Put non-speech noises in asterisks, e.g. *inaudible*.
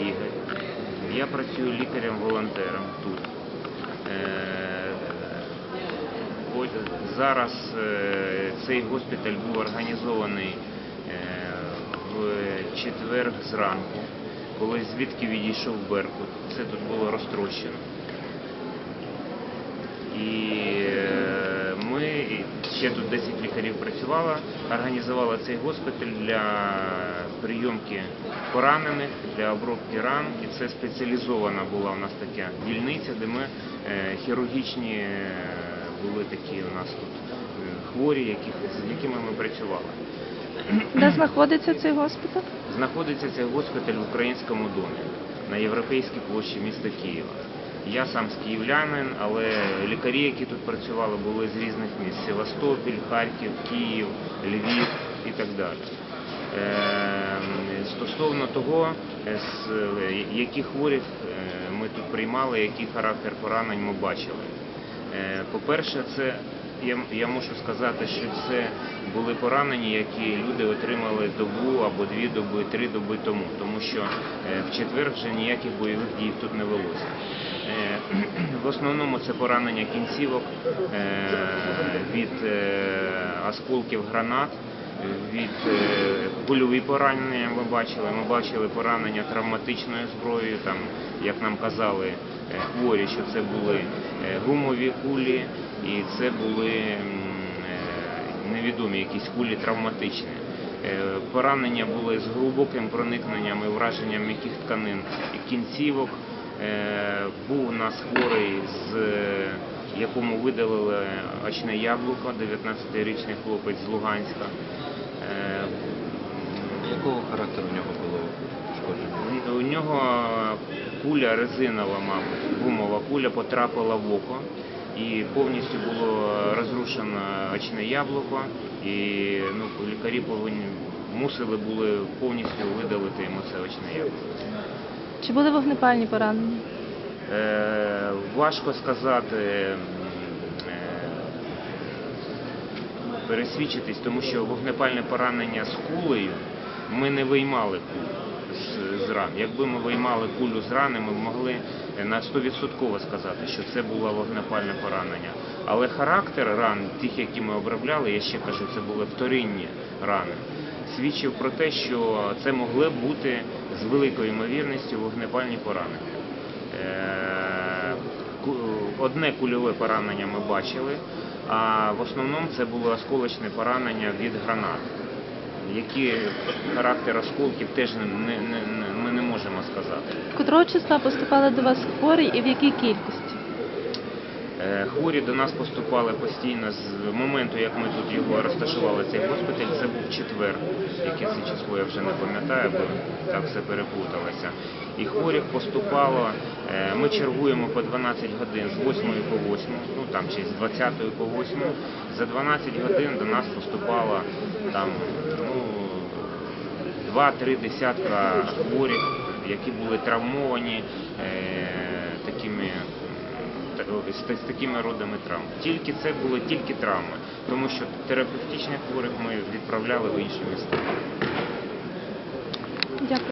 Ігор. Я працюю лікарем-волонтером тут. Е, Зараз е, цей госпіталь був організований е, в четвер зранку, коли звідки відійшов Беркут. Це тут було розтрощено. І ми, ще тут 10 лікарів працювало, організували цей госпіталь для прийомки поранених, для обробки ран. І це спеціалізована була у нас така дільниця, де ми е, хірургічні е, були такі у нас тут е, хворі, яких, з якими ми працювали. Де знаходиться цей госпіталь? Знаходиться цей госпіталь в українському домі на європейській площі міста Києва. Я сам з київлянин, але лікарі, які тут працювали, були з різних міст: Севастополь, Харків, Київ, Львів і так далі. Е, Стосовно того, е, е, які хворих е, ми тут приймали, який характер поранень ми бачили. По-перше, це я, можу сказати, що це були поранені, які люди отримали добу або дві доби, три доби тому, тому що в четвер вже ніяких бойових дій тут не велося. Е, *clears throat* В основному це поранення кінцівок е, від е, осколків гранат, від кульові поранення ми бачили. Ми бачили поранення травматичною зброєю, там, як нам казали хворі, що це були гумові кулі і це були невідомі якісь кулі травматичні. Поранення були з глибоким проникненням і враженням м'яких тканин і кінцівок. Е, Був у нас хворий, з якому видалили очне яблуко, 19-річний хлопець з Луганська. Е, Якого характеру в нього було пошкодження? У нього куля резинова, мабуть, гумова куля потрапила в око і повністю було розрушено очне яблуко. І ну, лікарі повинні мусили були повністю видалити йому це очне яблуко. Чи були вогнепальні поранення? Е, важко сказати, е, пересвідчитись, тому що вогнепальне поранення з кулею ми не виймали кулю з, ран. Якби ми виймали кулю з рани, ми б могли на 100% сказати, що це було вогнепальне поранення. Але характер ран, тих, які ми обробляли, я ще кажу, це були вторинні рани, свідчив про те, що це могли бути з великою ймовірністю вогнепальні поранення. Е, Одне кульове поранення ми бачили, а в основному це було осколочне поранення від гранат. Які характер осколків теж не, не, не- ми не можемо сказати. Котрого числа поступали до вас хворі і в якій кількості? Е, Хворі до нас поступали постійно з моменту, як ми тут його розташували, цей госпіталь, це був четвер, яке це число я вже не пам'ятаю, бо так все переплуталося. І хворих поступало, е, ми чергуємо по 12 годин з 8 по 8, ну там чи з 20 по 8. За 12 годин до нас поступало там ну, 2-3 десятка хворих, які були травмовані е, такими з такими родами травм. Тільки це були тільки травми, тому що терапевтичних хворих ми відправляли в інші міста. Дякую.